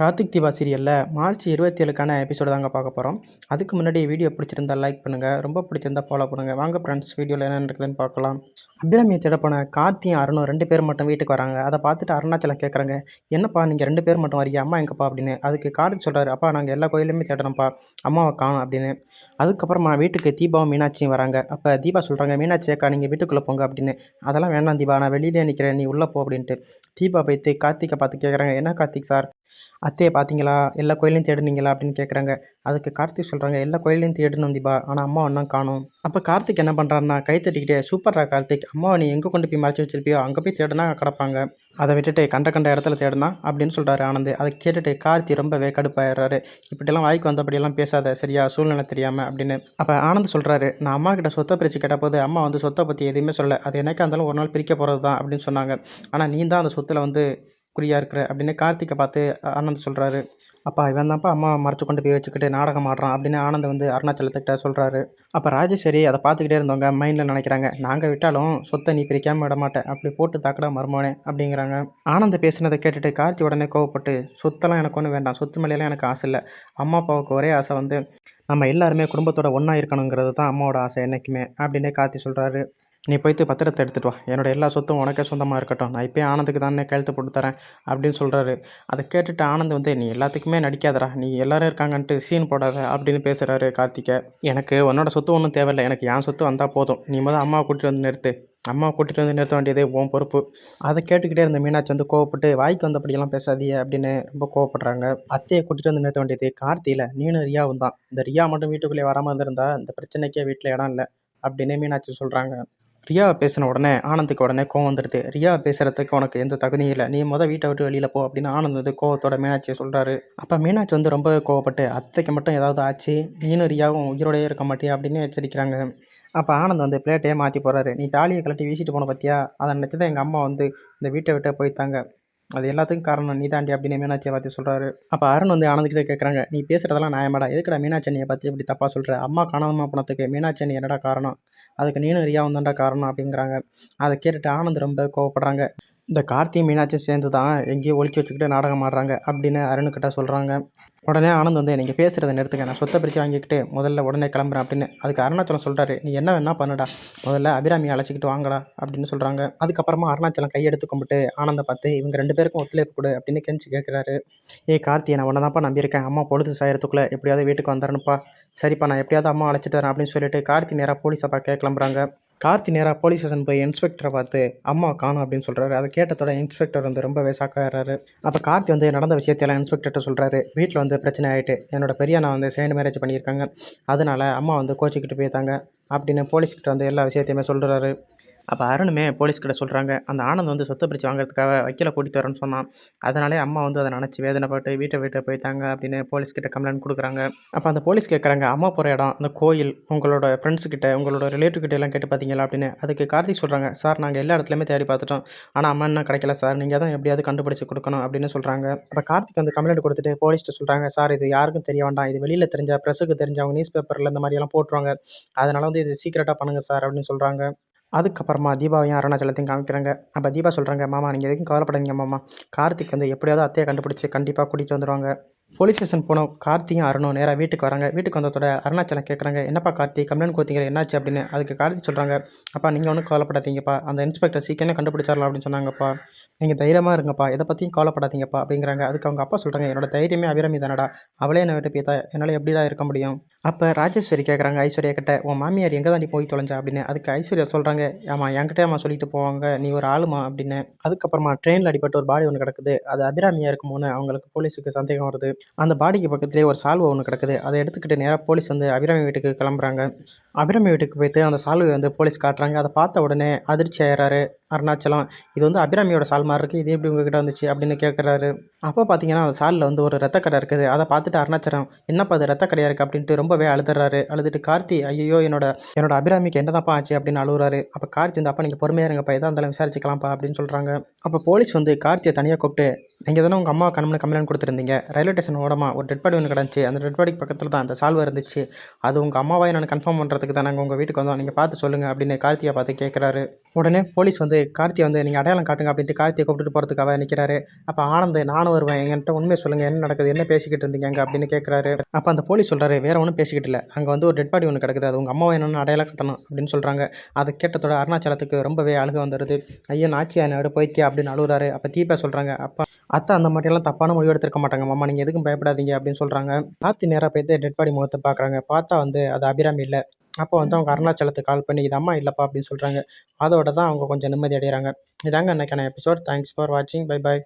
கார்த்திக் தீபா சீரியலில் மார்ச் இருபத்தி ஏழுக்கான எபிசோடு தாங்க பார்க்க போகிறோம் அதுக்கு முன்னாடி வீடியோ பிடிச்சிருந்தா லைக் பண்ணுங்கள் ரொம்ப பிடிச்சிருந்தா ஃபாலோ பண்ணுங்கள் வாங்க ஃப்ரெண்ட்ஸ் வீடியோவில் என்ன இருக்குதுன்னு பார்க்கலாம். அபிராமியை தேட போன கார்த்தியும் அருணும் ரெண்டு பேர் மட்டும் வீட்டுக்கு வராங்க. அதை பார்த்துட்டு அருணாச்சலம் கேட்குறாங்க என்னப்பா நீங்கள் ரெண்டு பேர் மட்டும் வரீங்க அம்மா எங்கப்பா? அப்படின்னு. அதுக்கு கார்த்திக் சொல்கிறாரு அப்பா நாங்கள் எல்லா கோயிலுமே தேடணும்ப்பா அம்மாவை காணும் அப்படின்னு. அதுக்கப்புறமா வீட்டுக்கு தீபாவும் மீனாட்சியும் வராங்க. அப்போ தீபா சொல்கிறாங்க மீனாட்சி அக்கா நீங்கள் வீட்டுக்குள்ளே போங்க அப்படின்னு. அதெல்லாம் வேண்டாம் தீபா நான் வெளியிலே நிற்கிறேன் நீ உள்ளே போ அப்படின்ட்டு. தீபா போய்த்து கார்த்திகை பார்த்து கேட்குறாங்க என்ன கார்த்திக் சார்? அத்தையை பார்த்தீங்களா? எல்லா கோயிலையும் தேடுனீங்களா? அப்படின்னு கேட்குறாங்க. அதுக்கு கார்த்திக் சொல்கிறாங்க எல்லா கோயிலையும் தேடணும் தீபா ஆனால் அம்மா ஒன்றும் காணும். அப்போ கார்த்திக் என்ன பண்ணுறாருன்னா கை தட்டிக்கிட்டே சூப்பர்ரா கார்த்திக் அம்மாவை நீ எங்கே கொண்டு போய் மறைச்சி வச்சிருப்பியோ? அங்கே போய் தேடுனா கிடப்பாங்க. அதை விட்டுட்டு கண்ட கண்ட இடத்துல தேடுனா? அப்படின்னு சொல்கிறாரு ஆனந்த். அதை கேட்டுட்டு கார்த்தி ரொம்ப வேக்கடுப்பாயிடுறாரு. இப்படிலாம் வாய்க்கு வந்தபடியெல்லாம் பேசாத சரியா? சூழ்நிலை தெரியாமல் அப்படின்னு. அப்போ ஆனந்த் சொல்கிறாரு நான் அம்மா கிட்ட சொத்தை பிரித்து கேட்ட போது அம்மா வந்து சொத்தை பற்றி எதுவுமே சொல்ல அது என்னைக்கா இருந்தாலும் ஒரு நாள் பிரிக்க போகிறது தான் அப்படின்னு சொன்னாங்க. ஆனால் நீ தான் அந்த சொத்தில் வந்து குறியாக இருக்கிற அப்படின்னு கார்த்திகை பார்த்து ஆனந்த் சொல்கிறாரு அப்பா இவன் தான்ப்பா அம்மா மறைச்சு கொண்டு போய் வச்சுக்கிட்டு நாடகம் ஆடுறான் அப்படின்னு ஆனந்த் வந்து அருணாச்சலத்துக்கிட்ட சொல்கிறாரு அப்போ ராஜேஸ்வரி அதை பார்த்துக்கிட்டே இருந்தவங்க மைண்டில் நினைக்கிறாங்க. நாங்கள் விட்டாலும் சொத்தை நீ பிரிக்காமல் விட மாட்டேன். அப்படி போட்டு தாக்கடா மருமோனே அப்படிங்கிறாங்க. ஆனந்த் பேசினதை கேட்டுட்டு கார்த்தி உடனே கோவப்பட்டு சொத்தெல்லாம் எனக்கு ஒன்றும் வேண்டாம். சொத்து மேலையெல்லாம் எனக்கு ஆசை இல்லை. அம்மா அப்பாவுக்கு ஒரே ஆசை வந்து நம்ம எல்லாருமே குடும்பத்தோட ஒன்றா இருக்கணுங்கிறது தான் அம்மாவோட ஆசை என்றைக்குமே அப்படின்னு கார்த்தி சொல்கிறாரு நீ போய்த்து பத்திரத்தை எடுத்துகிட்டு வா. என்னோட எல்லா சொத்தும் உனக்கே சொந்தமாக இருக்கட்டும். நான் இப்போயே ஆனந்துக்கு தானே கழுத்து போட்டு தரேன் அப்படின்னு சொல்கிறாரு அதை கேட்டுட்டு ஆனந்த் வந்து நீ எல்லாத்துக்குமே நடிக்காதடா. நீ எல்லாரும் இருக்காங்கன்ட்டு சீன் போடாத அப்படின்னு பேசுகிறாரு கார்த்திகை. எனக்கு உன்னோட சொத்து ஒன்றும் தேவையில்லை. எனக்கு என் சொத்து வந்தால் போதும். நீ முதல் அம்மாவை கூட்டிகிட்டு வந்து நிறுத்து. அம்மாவை கூட்டிகிட்டு வந்து நிறுத்த வேண்டியதே உன் பொறுப்பு. அதை கேட்டுக்கிட்டே இருந்த மீனாட்சி வந்து கோவப்பட்டு வாய்க்கு வந்தபடியெல்லாம் பேசாதீ அப்படின்னு ரொம்ப கோவப்படுறாங்க. அத்தையை கூட்டிகிட்டு வந்து நிறுத்த வேண்டியது கார்த்தியில். நீனும் ரியாவும் தான். இந்த ரியா மட்டும் வீட்டுக்குள்ளேயே வராமல் இருந்திருந்தா இந்த பிரச்சனைக்கே வீட்டில் இடம் இல்லை அப்படின்னு மீனாட்சி சொல்கிறாங்க ரியா பேசின உடனே ஆனந்துக்கு உடனே கோவம் வந்துடுது. ரியா பேசுகிறதுக்கு உனக்கு எந்த தகுதியும் இல்லை. நீ மொதல் வீட்டை விட்டு வெளியில் போ அப்படின்னு ஆனந்த் வந்து கோவத்தோட மீனாட்சியை சொல்கிறாரு அப்போ மீனாட்சி வந்து ரொம்ப கோவப்பட்டு அத்தைக்கு மட்டும் ஏதாவது ஆச்சு? நீனும் ரியாவும் உயிரோடையே இருக்க மாட்டியா? அப்படின்னு எச்சரிக்கிறாங்க. அப்போ ஆனந்த் வந்து பிளேட்டையே மாற்றி போகிறாரு நீ தாலியை கழட்டி வீசிட்டு போன பற்றியா அதை நினச்சி தான் எங்கள் அம்மா வந்து இந்த வீட்டை விட்டு போய்த்தாங்க அது எல்லாத்துக்கும் காரணம் நீ தாண்டி அப்படின்னு மீனாட்சியை பற்றி சொல்கிறாரு அப்போ அருண் வந்து ஆனந்த்கிட்ட கேட்குறாங்க நீ பேசுகிறதெல்லாம் நியாயமாடா. எதுக்குடா மீனாட்சி அண்ணியை பற்றி இப்படி தப்பாக சொல்கிற அம்மா காணாமல் போனதுக்கு மீனாட்சி அண்ணி என்னடா காரணம்? அதுக்கு நீனும் ரியாவும் தான்டா காரணம் அப்படிங்கிறாங்க. அதை கேட்டுட்டு ஆனந்த் ரொம்ப கோவப்படுறாங்க. இந்த கார்த்தி மீனாட்சியும் சேர்ந்து தான் எங்கேயோ ஒழிச்சு வச்சுக்கிட்டு நாடகம் ஆடுறாங்க அப்படின்னு அருணுக்கிட்ட சொல்கிறாங்க உடனே ஆனந்த் வந்து நீங்கள் பேசுகிறத நிறுத்துங்க. நான் சொத்தை பிரித்து வாங்கிக்கிட்டு முதல்ல உடனே கிளம்புறேன் அப்படின்னு. அதுக்கு அருணாச்சலம் சொல்கிறாரு நீ என்ன வேணா பண்ணுடா. முதல்ல அபிராமியை அழைச்சிக்கிட்டு வாங்கடா அப்படின்னு சொல்கிறாங்க அதுக்கப்புறமா அருணாச்சலம் கையெடுத்து கும்பிட்டு ஆனந்தை பார்த்து இவங்க ரெண்டு பேருக்கும் ஒத்துழைப்பு கொடு அப்படின்னு கெஞ்சி கேட்குறாரு ஏ கார்த்தி நான் உன்னை தான்ப்பா நம்பியிருக்கேன். அம்மா பொழுது சாயறதுக்குள்ளே எப்படியாவது வீட்டுக்கு வந்துடணுப்பா சரிப்பா நான் எப்படியாவது அம்மா அழைச்சிட்டு வரேன் அப்படின்னு சொல்லிட்டு கார்த்தி நேராக போலீஸை பார்க்க கிளம்புறாங்க. கார்த்தி நேராக போலீஸ் ஸ்டேஷன் போய் இன்ஸ்பெக்டரை பார்த்து அம்மா காணும் அப்படின்னு சொல்கிறாரு அதை கேட்டதோட இன்ஸ்பெக்டர் வந்து ரொம்பவே ஷாக்காகிறாரு அப்போ கார்த்தி வந்து நடந்த விஷயத்தையெல்லாம் இன்ஸ்பெக்டர்கிட்ட சொல்கிறாரு வீட்டில் வந்து பிரச்சனை ஆகிட்டு என்னோட பெரியண்ணா வந்து செகண்ட் மேரேஜ் பண்ணியிருக்காங்க. அதனால் அம்மா வந்து கோச்சிக்கிட்டு போயிருந்தாங்க அப்படின்னு போலீஸ்கிட்ட வந்து எல்லா விஷயத்தையுமே சொல்கிறாரு அப்போ அருணுமே போலீஸ்கிட்ட சொல்கிறாங்க அந்த ஆனந்த் வந்து சொத்தை பிரித்து வாங்குறதுக்காக வக்கீலை கூட்டிகிட்டு வரேன்னு சொன்னான். அதனாலே அம்மா வந்து அதை நினச்சி வேதனைப்பட்டு வீட்டை வீட்டை போயிட்டாங்க அப்படின்னு போலீஸ்கிட்ட கம்ப்ளைண்ட் கொடுக்குறாங்க. அப்போ அந்த போலீஸ் கேட்குறாங்க அம்மா போகிற இடம் அந்த கோயில் உங்களோட ஃப்ரெண்ட்ஸ்கிட்ட உங்களோட ரிலேட்டிவ்கிட்ட எல்லாம் கேட்டு பார்த்தீங்களா அப்படின்னு. அதுக்கு கார்த்திக் சொல்கிறாங்க சார் நாங்கள் எல்லா இடத்துலையுமே தேடி பார்த்துட்டோம் ஆனால் அம்மா இன்னும் கிடைக்கல சார். நீங்கள் தான் எப்படியாவது கண்டுபிடிச்சி கொடுக்கணும் அப்படின்னு சொல்கிறாங்க அப்போ கார்த்திக் வந்து கம்ப்ளைண்ட் கொடுத்துட்டு போலீஸ்ட்டு சொல்கிறாங்க சார் இது யாருக்கும் தெரிய வேண்டாம். இது வெளியில் தெரிஞ்ச ப்ரெஸ்ஸுக்கு தெரிஞ்சவங்க நியூஸ் பேப்பரில் இந்த மாதிரியெல்லாம் போட்டுருவாங்க. அதனால் வந்து இது சீக்கிரட்டாக பண்ணுங்கள் சார் அப்படின்னு சொல்கிறாங்க அதுக்கப்புறமா தீபாவையும் அருணாச்சலத்தையும் காமிக்கிறாங்க? அப்போ தீபா சொல்கிறாங்க மாமா நீங்கள் எதுக்கும் கவலைப்படாதீங்க மாமா. கார்த்திக் வந்து எப்படியாவது அத்தையை கண்டுபிடிச்சி கண்டிப்பாக கூட்டிகிட்டு வந்துடுவாங்க போலீஸ் ஸ்டேஷன் போனோம். கார்த்தியும் அருணும் நேராக வீட்டுக்கு வராங்க. வீட்டுக்கு வந்ததோட அருணாச்சலம் கேட்குறாங்க என்னப்பா கார்த்தி? கம்ப்ளைண்ட் கொடுத்தீங்க என்னாச்சு? அப்படின்னு அதுக்கு கார்த்தி சொல்கிறாங்க அப்பா நீங்கள் ஒன்றும் கவலைப்படாதீங்கப்பா. அந்த இன்ஸ்பெக்டர் சீக்கிரமே கண்டுபிடிச்சிடலாம் அப்படின்னு சொன்னாங்கப்பா. நீங்கள் தைரியமாக இருங்கப்பா. எதை பற்றியும் கவலைப்படாதீங்கப்பா. அப்படிங்கிறாங்க. அதுக்கு அவங்க அப்பா சொல்கிறாங்க என்னோட தைரியமே அபிராமி தானடா. அவளே என்னை விட்டு என்னால் எப்படி தான் இருக்க முடியும்? அப்போ ராஜேஸ்வரி கேட்குறாங்க ஐஸ்வர்யா கிட்ட உன் மாமியார் எங்கே தான் நீ போய் தொலைஞ்சா? அப்படின்னு. அதுக்கு ஐஸ்வர்யா சொல்கிறாங்க ஆமாம் என்கிட்ட அம்மா சொல்லிட்டு போவாங்க. நீ ஒரு ஆளுமா? அப்படின்னு. அதுக்கப்புறமா ட்ரெயினில் அடிப்பட்டு ஒரு பாடி ஒன்று கிடக்குது. அது அபிராமியாக இருக்குமோன்னு அவங்களுக்கு போலீஸுக்கு சந்தேகம் வருது. அந்த பாடிக்கு பக்கத்துலேயே ஒரு சால்வை ஒன்று கிடக்குது. அதை எடுத்துக்கிட்டு நேராக போலீஸ் வந்து அபிராமி வீட்டுக்கு கிளம்புறாங்க. அபிராமி வீட்டுக்கு போய்ட்டு அந்த சால்வை வந்து போலீஸ் காட்டுறாங்க. அதை பார்த்த உடனே அதிர்ச்சி ஆயிடுறாரு அருணாச்சலம். இது வந்து அபிராமியோட சால் மாதிரி இருக்குது இது எப்படி உங்ககிட்ட வந்துச்சு அப்படின்னு கேட்குறாரு அப்போ பார்த்தீங்கன்னா அந்த சாலில் வந்து ஒரு ரத்தக்கடை இருக்குது. அதை பார்த்துட்டு அருணாச்சலம் என்னப்பா அது ரத்தக்கடையாக இருக்குது அப்படின்ட்டு ரொம்பவே அழுதுறாரு. அழுதுட்டு கார்த்தி ஐயோ என்னோட என்னோட அபிராமிக்கு என்னதான்ப்பா ஆச்சு? அப்படின்னு அழுகுறாரு அப்போ கார்த்தி வந்து அப்போ நீங்கள் பொறுமையாக இருங்கப்பா. எதாக இருந்தாலும் விசாரிச்சுக்கலாம்ப்பா அப்படின்னு சொல்கிறாங்க அப்போ போலீஸ் வந்து கார்த்தியை தனியாக கூப்பிட்டு நீங்கள் தானே உங்கள் அம்மா கண்மணி கம்ப்ளைண்ட் கொடுத்துருந்தீங்க. ரயில்வே ஸ்டேஷன் ஓடமா? ஒரு டெட் பாடி ஒன்று கிடந்துச்சு. அந்த டெட் பாடிக்கு பக்கத்தில் தான் அந்த சால்வை இருந்துச்சு. அது உங்கள் அம்மாவை நான் கன்ஃபார்ம் பண்ணுறதுக்கு தான் நாங்கள் உங்கள் வீட்டுக்கு வந்தோம். நீங்கள் பார்த்து சொல்லுங்கள் அப்படின்னு கார்த்தியை பார்த்து கேட்குறாரு உடனே போலீஸ் வந்து கார்த்தியை வந்து நீங்கள் அடையாளம் காட்டுங்க அப்படின்ட்டு கார்த்தியை கூப்பிட்டுட்டு போகிறதுக்காக நிற்கிறாரு அப்போ ஆனந்த் நானும் வருவேன். என்கிட்ட உண்மையை சொல்லுங்கள் என்ன நடக்குது? என்ன பேசிக்கிட்டு இருந்தீங்க அங்கே அப்படின்னு கேட்குறாரு அப்போ அந்த போலீஸ் சொல்கிறாரு வேற ஒன்றும் பேசிக்கிட்டு இல்லை. அங்கே வந்து ஒரு டெட் பாடி ஒன்று கிடக்குது. அது உங்கள் அம்மாவை என்னென்னு அடையாளம் கட்டணும் அப்படின்னு சொல்கிறாங்க அதை கேட்டதோட அருணாச்சலத்துக்கு ரொம்பவே அழுக வந்துடுது ஐயன் ஆச்சியா என்னோட போய்த்தியா அப்படின்னு அழுகுறாரு. அப்போ தீபா சொல்கிறாங்க அப்பா அத்தை அந்த மாதிரியெல்லாம் தப்பான முடிவு எடுத்திருக்க மாட்டாங்க மாமா. நீங்கள் எதுக்கும் பயப்படாதீங்க அப்படின்னு சொல்கிறாங்க கார்த்தி நேராக போய்த்து டெட் பாடி முகத்தை பார்க்குறாங்க பார்த்தா வந்து அது அபிராமி இல்லை. அப்போ வந்து அவங்க அருணாச்சலத்துக்கு கால் பண்ணி இதாம்மா இல்லைப்பா அப்படின்னு சொல்கிறாங்க அதோட தான் அவங்க கொஞ்சம் நிம்மதி அடைகிறாங்க இதாங்க அன்றைக்கான எபிசோட் தேங்க்ஸ் ஃபார் வாட்சிங் பை பை